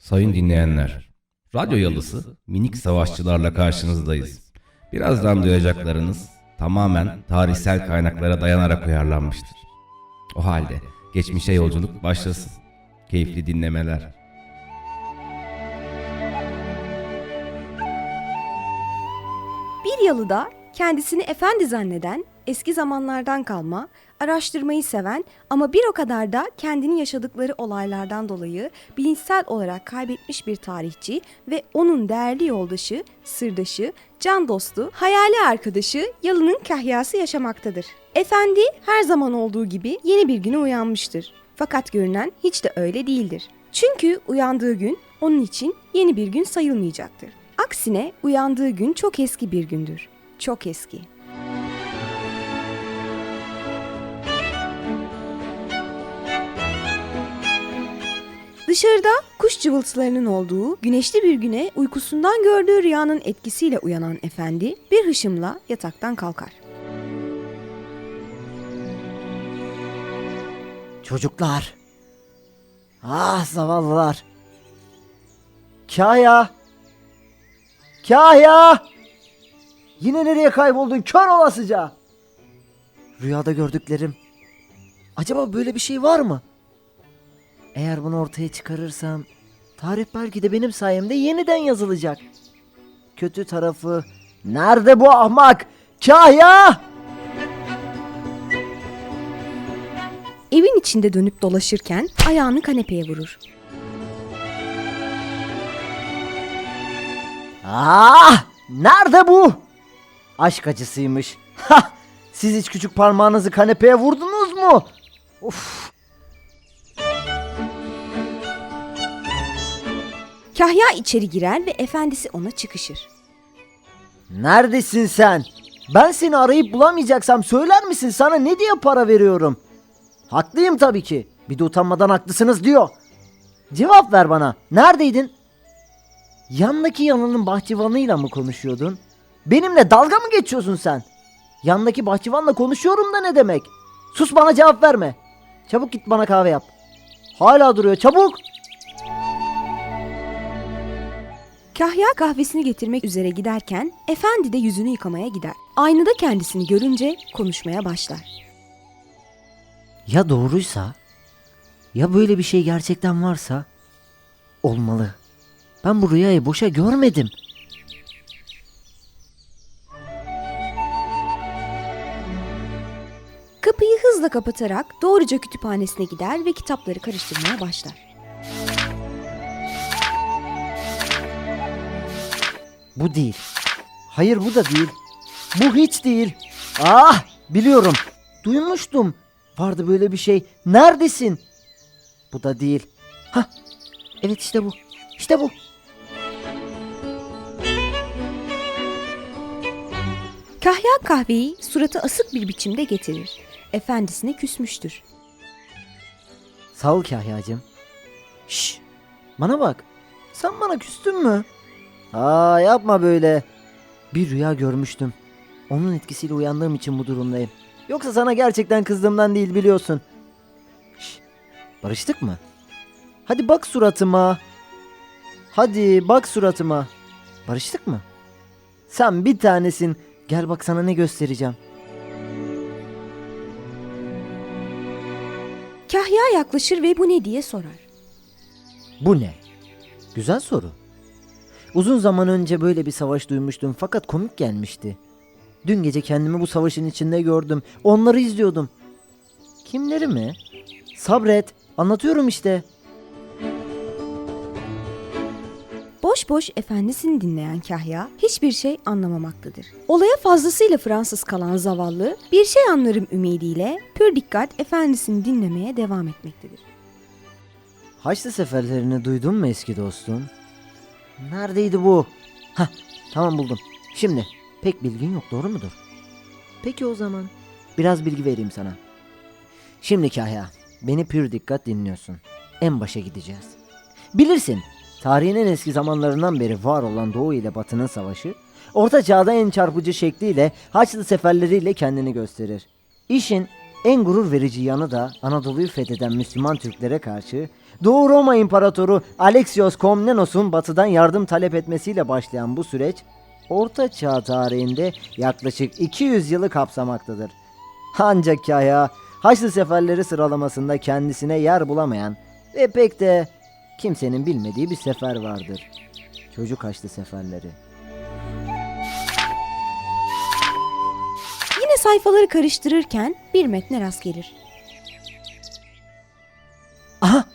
Sayın dinleyenler, Radyo Yalısı minik savaşçılarla karşınızdayız. Birazdan duyacaklarınız tamamen tarihsel kaynaklara dayanarak uyarlanmıştır. O halde geçmişe yolculuk başlasın. Keyifli dinlemeler. Bir yalıda kendisini efendi zanneden, eski zamanlardan kalma, araştırmayı seven ama bir o kadar da kendini yaşadıkları olaylardan dolayı bilinçsel olarak kaybetmiş bir tarihçi ve onun değerli yoldaşı, sırdaşı, can dostu, hayali arkadaşı Yalı'nın kahyası yaşamaktadır. Efendi her zaman olduğu gibi yeni bir güne uyanmıştır. Fakat görünen hiç de öyle değildir. Çünkü uyandığı gün onun için yeni bir gün sayılmayacaktır. Aksine uyandığı gün çok eski bir gündür. Çok eski. Dışarıda kuş cıvıltılarının olduğu güneşli bir güne uykusundan gördüğü rüyanın etkisiyle uyanan efendi bir hışımla yataktan kalkar. Çocuklar. Ah zavallılar. Kaya. Kaya. Yine nereye kayboldun kör olasıca? Rüyada gördüklerim. Acaba böyle bir şey var mı? Eğer bunu ortaya çıkarırsam tarih belki de benim sayemde yeniden yazılacak. Kötü tarafı nerede bu ahmak? Kaya! Evin içinde dönüp dolaşırken ayağını kanepeye vurur. Ah! Nerede bu? Aşk acısıymış. Hah! Siz hiç küçük parmağınızı kanepeye vurdunuz mu? Of! Kahya içeri girer ve efendisi ona çıkışır. Neredesin sen? Ben seni arayıp bulamayacaksam söyler misin sana ne diye para veriyorum? Haklıyım tabii ki. Bir de utanmadan haklısınız diyor. Cevap ver bana. Neredeydin? Yandaki yanının bahçıvanıyla mı konuşuyordun? Benimle dalga mı geçiyorsun sen? Yandaki bahçıvanla konuşuyorum da ne demek? Sus bana cevap verme. Çabuk git bana kahve yap. Hala duruyor çabuk. Kahya kahvesini getirmek üzere giderken efendi de yüzünü yıkamaya gider. Aynada kendisini görünce konuşmaya başlar. Ya doğruysa? Ya böyle bir şey gerçekten varsa? Olmalı. Ben bu rüyayı boşa görmedim. Kapıyı hızla kapatarak doğruca kütüphanesine gider ve kitapları karıştırmaya başlar. Bu değil. Hayır bu da değil. Bu hiç değil. Ah biliyorum. Duymuştum. Vardı böyle bir şey. Neredesin? Bu da değil. Hah. Evet işte bu. İşte bu. Kahya kahveyi suratı asık bir biçimde getirir. Efendisine küsmüştür. Sağ ol Kahya'cığım. Şş. Bana bak. Sen bana küstün mü? Aa yapma böyle. Bir rüya görmüştüm. Onun etkisiyle uyandığım için bu durumdayım. Yoksa sana gerçekten kızdığımdan değil biliyorsun. Şş. Barıştık mı? Hadi bak suratıma. Hadi bak suratıma. Barıştık mı? Sen bir tanesin. Gel bak sana ne göstereceğim. Kahya yaklaşır ve bu ne diye sorar. Bu ne? Güzel soru. Uzun zaman önce böyle bir savaş duymuştum fakat komik gelmişti. Dün gece kendimi bu savaşın içinde gördüm. Onları izliyordum. Kimleri mi? Sabret. Anlatıyorum işte. Boş boş efendisini dinleyen Kahya hiçbir şey anlamamaktadır. Olaya fazlasıyla Fransız kalan zavallı bir şey anlarım ümidiyle pür dikkat efendisini dinlemeye devam etmektedir. Haçlı seferlerini duydun mu eski dostum? Neredeydi bu? Hah tamam buldum. Şimdi pek bilgin yok doğru mudur? Peki o zaman biraz bilgi vereyim sana. Şimdi Kahya beni pür dikkat dinliyorsun. En başa gideceğiz. Bilirsin tarihin en eski zamanlarından beri var olan Doğu ile Batı'nın savaşı Orta Çağ'da en çarpıcı şekliyle Haçlı seferleriyle kendini gösterir. İşin en gurur verici yanı da Anadolu'yu fetheden Müslüman Türklere karşı Doğu Roma İmparatoru Alexios Komnenos'un batıdan yardım talep etmesiyle başlayan bu süreç Orta Çağ tarihinde yaklaşık 200 yılı kapsamaktadır. Ancak Kahya Haçlı seferleri sıralamasında kendisine yer bulamayan ve pek de kimsenin bilmediği bir sefer vardır. Çocuk Haçlı seferleri. Yine sayfaları karıştırırken bir metne rast gelir. Aha!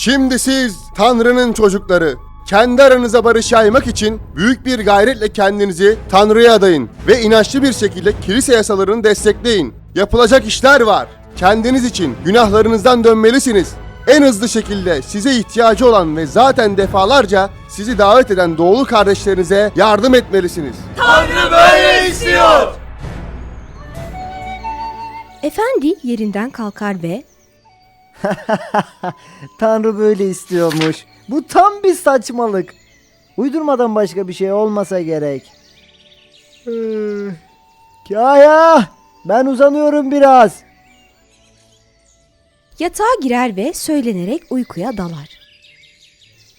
Şimdi siz Tanrı'nın çocukları. Kendi aranıza barış yaymak için büyük bir gayretle kendinizi Tanrı'ya adayın ve inançlı bir şekilde kilise yasalarını destekleyin. Yapılacak işler var. Kendiniz için günahlarınızdan dönmelisiniz. En hızlı şekilde size ihtiyacı olan ve zaten defalarca sizi davet eden doğulu kardeşlerinize yardım etmelisiniz. Efendi yerinden kalkar ve Tanrı böyle istiyormuş. Bu tam bir saçmalık. Uydurmadan başka bir şey olmasa gerek. Ee, Kaya! Ben uzanıyorum biraz. yatağa girer ve söylenerek uykuya dalar.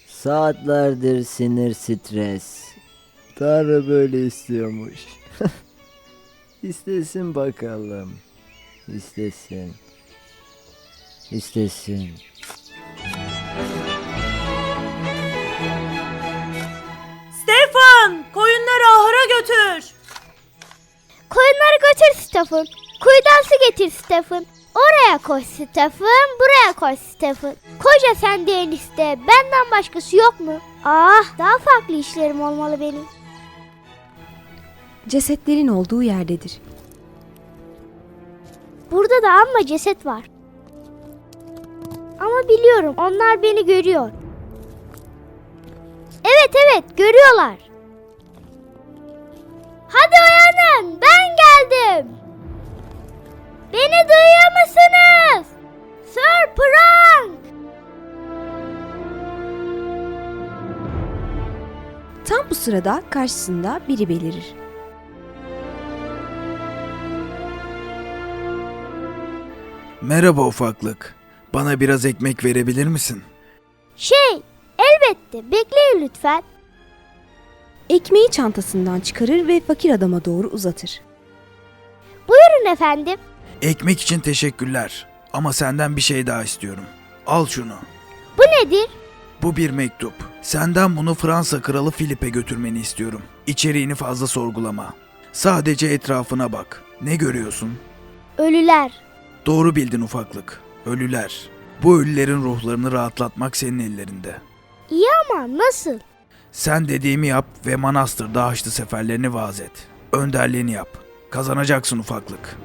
Saatlerdir sinir stres. Tanrı böyle istiyormuş. İstesin bakalım. İstesin. İstesin. Stefan, koyunları ahıra götür. Koyunları götür Stephen. Kuyudan su getir Stephen. Oraya koy Stephen, buraya koy Stephen. Koca sen de enişte, benden başkası yok mu? Ah, daha farklı işlerim olmalı benim. Cesetlerin olduğu yerdedir. Burada da amma ceset var. Ama biliyorum onlar beni görüyor. Evet evet görüyorlar. Hadi uyanın ben geldim. Beni duyuyor musunuz? Sir Prank. Tam bu sırada karşısında biri belirir. Merhaba ufaklık. Bana biraz ekmek verebilir misin? Şey elbette bekleyin lütfen. Ekmeği çantasından çıkarır ve fakir adama doğru uzatır. Buyurun efendim. Ekmek için teşekkürler. Ama senden bir şey daha istiyorum. Al şunu. Bu nedir? Bu bir mektup. Senden bunu Fransa Kralı Filip'e götürmeni istiyorum. İçeriğini fazla sorgulama. Sadece etrafına bak. Ne görüyorsun? Ölüler. Doğru bildin ufaklık. Ölüler. Bu ölülerin ruhlarını rahatlatmak senin ellerinde. İyi ama nasıl? Sen dediğimi yap ve manastırda Haçlı seferlerini vaaz et. Önderliğini yap. Kazanacaksın ufaklık.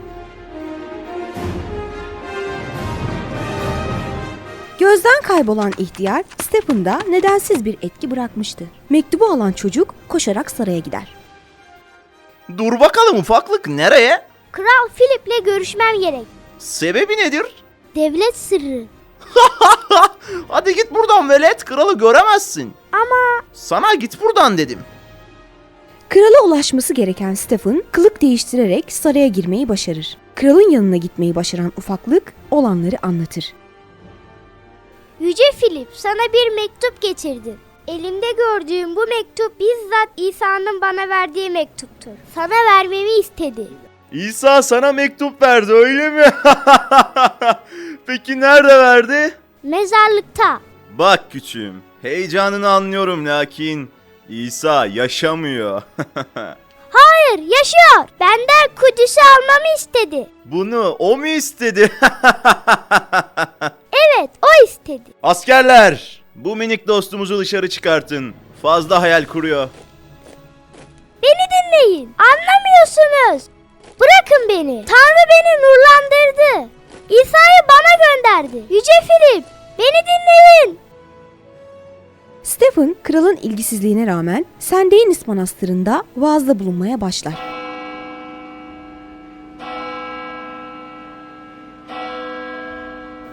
Gözden kaybolan ihtiyar Stephen'da nedensiz bir etki bırakmıştı. Mektubu alan çocuk koşarak saraya gider. Dur bakalım ufaklık nereye? Kral Philip'le görüşmem gerek. Sebebi nedir? Devlet sırrı. Hadi git buradan velet kralı göremezsin. Ama Sana git buradan dedim. Krala ulaşması gereken Stephen kılık değiştirerek saraya girmeyi başarır. Kralın yanına gitmeyi başaran ufaklık olanları anlatır. Yüce Philip sana bir mektup getirdim. Elimde gördüğüm bu mektup bizzat İsa'nın bana verdiği mektuptur. Sana vermemi istedi. İsa sana mektup verdi öyle mi? Peki nerede verdi? Mezarlıkta. Bak küçüğüm heyecanını anlıyorum lakin İsa yaşamıyor. Hayır yaşıyor. Benden Kudüs'ü almamı istedi. Bunu o mu istedi? Evet o istedi. Askerler bu minik dostumuzu dışarı çıkartın. Fazla hayal kuruyor. Beni dinleyin. Anlamıyorsunuz. Bırakın beni. Tanrı beni nurlandırdı. İsa'yı bana gönderdi. Yüce Filip, beni dinleyin. Stephen kralın ilgisizliğine rağmen St. Denis Manastırı'nda vaazda bulunmaya başlar.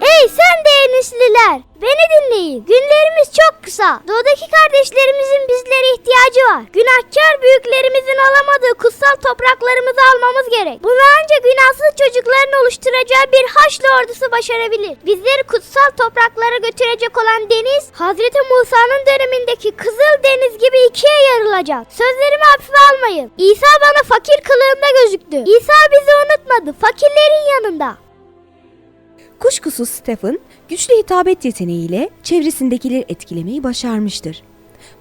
Ey sen de Parisliler, beni dinleyin. Günlerimiz çok kısa. Doğudaki kardeşlerimizin bizlere ihtiyacı var. Günahkar büyüklerimizin alamadığı kutsal topraklarımızı almamız gerek. Bunu ancak günahsız çocukların oluşturacağı bir Haçlı ordusu başarabilir. Bizleri kutsal topraklara götürecek olan deniz, Hazreti Musa'nın dönemindeki Kızıl Deniz gibi ikiye yarılacak. Sözlerimi hafife almayın. İsa bana fakir kılığında gözüktü. İsa bizi unutmadı. Fakirlerin yanında. Kuşkusuz Stephen güçlü hitabet yeteneğiyle çevresindekileri etkilemeyi başarmıştır.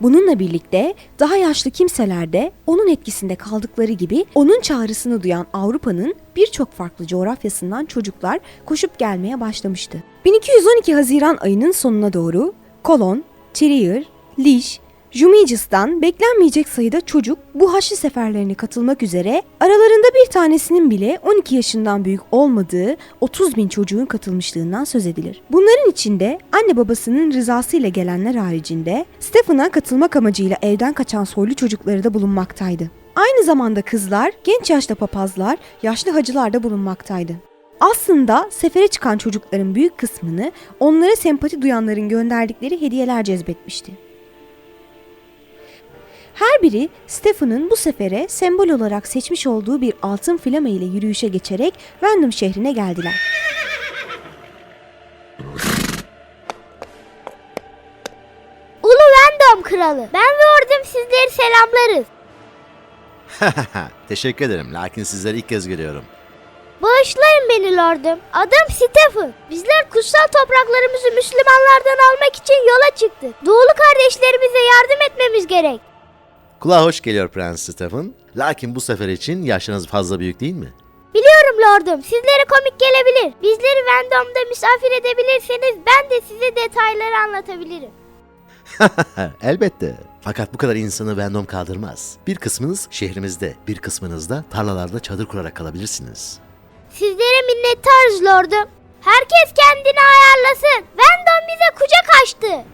Bununla birlikte daha yaşlı kimseler de onun etkisinde kaldıkları gibi onun çağrısını duyan Avrupa'nın birçok farklı coğrafyasından çocuklar koşup gelmeye başlamıştı. 1212 Haziran ayının sonuna doğru Kolon, Trier, Liş, Jumicis'tan beklenmeyecek sayıda çocuk bu Haçlı seferlerine katılmak üzere aralarında bir tanesinin bile 12 yaşından büyük olmadığı 30 bin çocuğun katılmışlığından söz edilir. Bunların içinde anne babasının rızasıyla gelenler haricinde Stephen'a katılmak amacıyla evden kaçan soylu çocukları da bulunmaktaydı. Aynı zamanda kızlar, genç yaşta papazlar, yaşlı hacılar da bulunmaktaydı. Aslında sefere çıkan çocukların büyük kısmını onlara sempati duyanların gönderdikleri hediyeler cezbetmişti. Her biri Stephen'ın bu sefere sembol olarak seçmiş olduğu bir altın flama ile yürüyüşe geçerek Vendham şehrine geldiler. Ulu Vendom kralı. Ben ve ordum sizleri selamlarız. Teşekkür ederim lakin sizleri ilk kez görüyorum. Bağışlayın beni lordum. Adım Stephen. Bizler kutsal topraklarımızı Müslümanlardan almak için yola çıktık. Doğulu kardeşlerimize yardım etmemiz gerek. Kulağa hoş geliyor Prens Stephen. Lakin bu sefer için yaşınız fazla büyük değil mi? Biliyorum lordum sizlere komik gelebilir. Bizleri Vendom'da misafir edebilirseniz ben de size detayları anlatabilirim. Elbette. Fakat bu kadar insanı Vendom kaldırmaz. Bir kısmınız şehrimizde, bir kısmınız da tarlalarda çadır kurarak kalabilirsiniz. Sizlere minnettarız lordum. Herkes kendini ayarlasın. Vendom bize kucak açtı.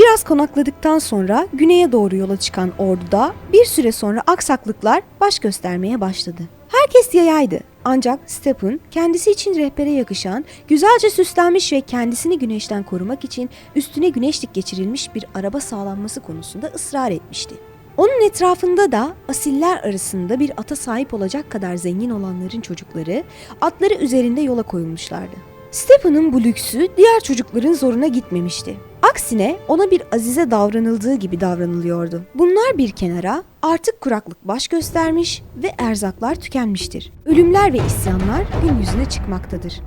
Biraz konakladıktan sonra güneye doğru yola çıkan orduda bir süre sonra aksaklıklar baş göstermeye başladı. Herkes yayaydı. Ancak Stephen kendisi için rehbere yakışan, güzelce süslenmiş ve kendisini güneşten korumak için üstüne güneşlik geçirilmiş bir araba sağlanması konusunda ısrar etmişti. Onun etrafında da asiller arasında bir ata sahip olacak kadar zengin olanların çocukları atları üzerinde yola koyulmuşlardı. Stephen'ın bu lüksü diğer çocukların zoruna gitmemişti. Aksine ona bir azize davranıldığı gibi davranılıyordu. Bunlar bir kenara artık kuraklık baş göstermiş ve erzaklar tükenmiştir. Ölümler ve isyanlar gün yüzüne çıkmaktadır.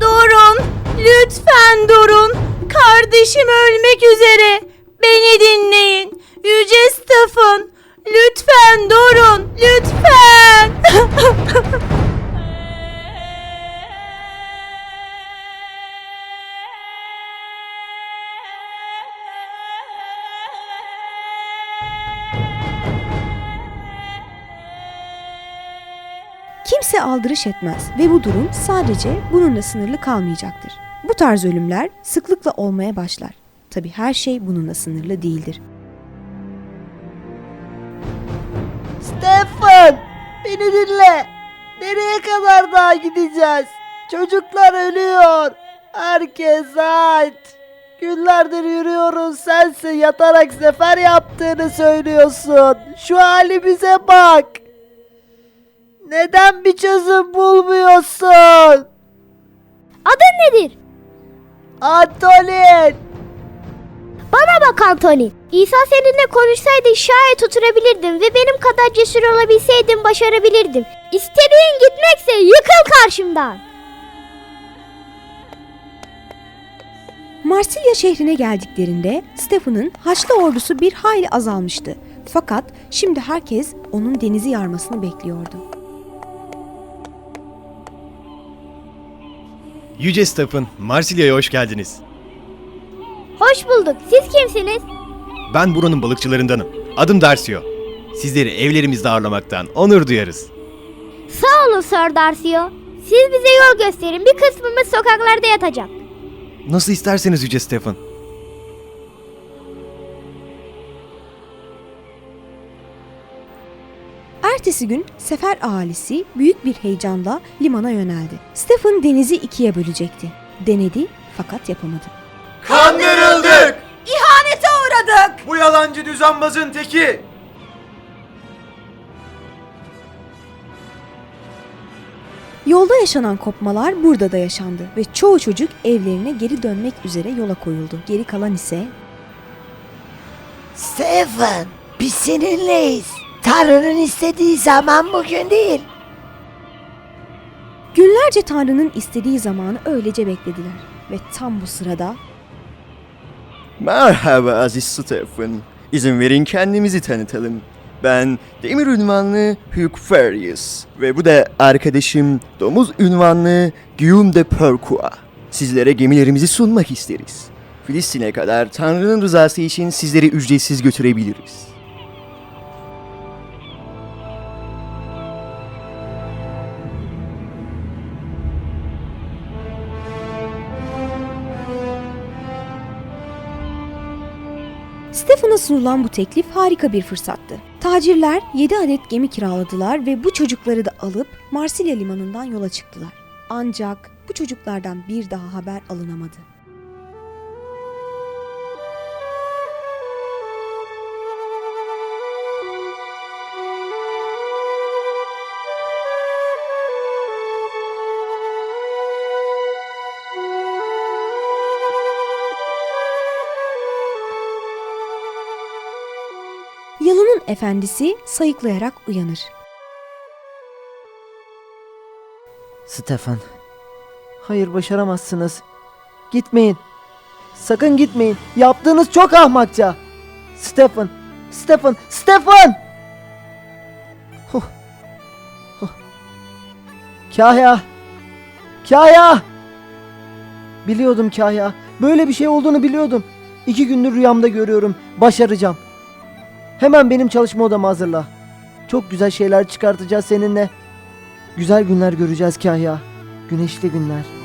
Durun, lütfen durun. Kardeşim ölmek üzere. Beni dinleyin. Yüce Stephen, lütfen durun, lütfen. Kimse aldırış etmez ve bu durum sadece bununla sınırlı kalmayacaktır. Bu tarz ölümler sıklıkla olmaya başlar. Tabi her şey bununla sınırlı değildir. Stefan! Beni dinle. Nereye kadar daha gideceğiz? Çocuklar ölüyor. Herkes aç. Günlerdir yürüyoruz sensin yatarak sefer yaptığını söylüyorsun. Şu halimize bak. Neden bir çözüm bulmuyorsun? Adın nedir? Antolin! Bana bak Anthony. İsa seninle konuşsaydı şayet oturabilirdim ve benim kadar cesur olabilseydim başarabilirdim. İstediğin gitmekse yıkıl karşımdan. Marsilya şehrine geldiklerinde Stephen'ın Haçlı ordusu bir hayli azalmıştı. Fakat şimdi herkes onun denizi yarmasını bekliyordu. Yüce Stephen, Marsilya'ya hoş geldiniz. Hoş bulduk. Siz kimsiniz? Ben buranın balıkçılarındanım. Adım Darcio. Sizleri evlerimizde ağırlamaktan onur duyarız. Sağ olun Sir Darcio. Siz bize yol gösterin. Bir kısmımız sokaklarda yatacak. Nasıl isterseniz Yüce Stephen. Ertesi gün sefer ahalisi büyük bir heyecanla limana yöneldi. Stephen denizi ikiye bölecekti. Denedi fakat yapamadı. Kandırıldık! İhanete uğradık. Bu yalancı düzenbazın teki! Yolda yaşanan kopmalar burada da yaşandı ve çoğu çocuk evlerine geri dönmek üzere yola koyuldu. Geri kalan ise Stephen, biz seninleyiz. Tanrı'nın istediği zaman bugün değil. günlerce Tanrı'nın istediği zamanı öylece beklediler. Ve tam bu sırada Merhaba Aziz Stephen. İzin verin kendimizi tanıtalım. Ben demir ünvanlı Hugh Farius ve bu da arkadaşım domuz ünvanlı Guillaume de Perqua. Sizlere gemilerimizi sunmak isteriz. Filistin'e kadar Tanrı'nın rızası için sizleri ücretsiz götürebiliriz. Sunulan bu teklif harika bir fırsattı. Tacirler 7 adet gemi kiraladılar ve bu çocukları da alıp Marsilya limanından yola çıktılar. Ancak bu çocuklardan bir daha haber alınamadı. Efendisi sayıklayarak uyanır. Stefan. Hayır başaramazsınız. Gitmeyin. Sakın gitmeyin. Yaptığınız çok ahmakça. Stefan. Stefan. Stefan. Huh. Huh. Kahya. Kahya. Biliyordum Kahya. Böyle bir şey olduğunu biliyordum. İki gündür rüyamda görüyorum. Başaracağım. Hemen benim çalışma odamı hazırla. Çok güzel şeyler çıkartacağız seninle. Güzel günler göreceğiz Kahya. Güneşli günler.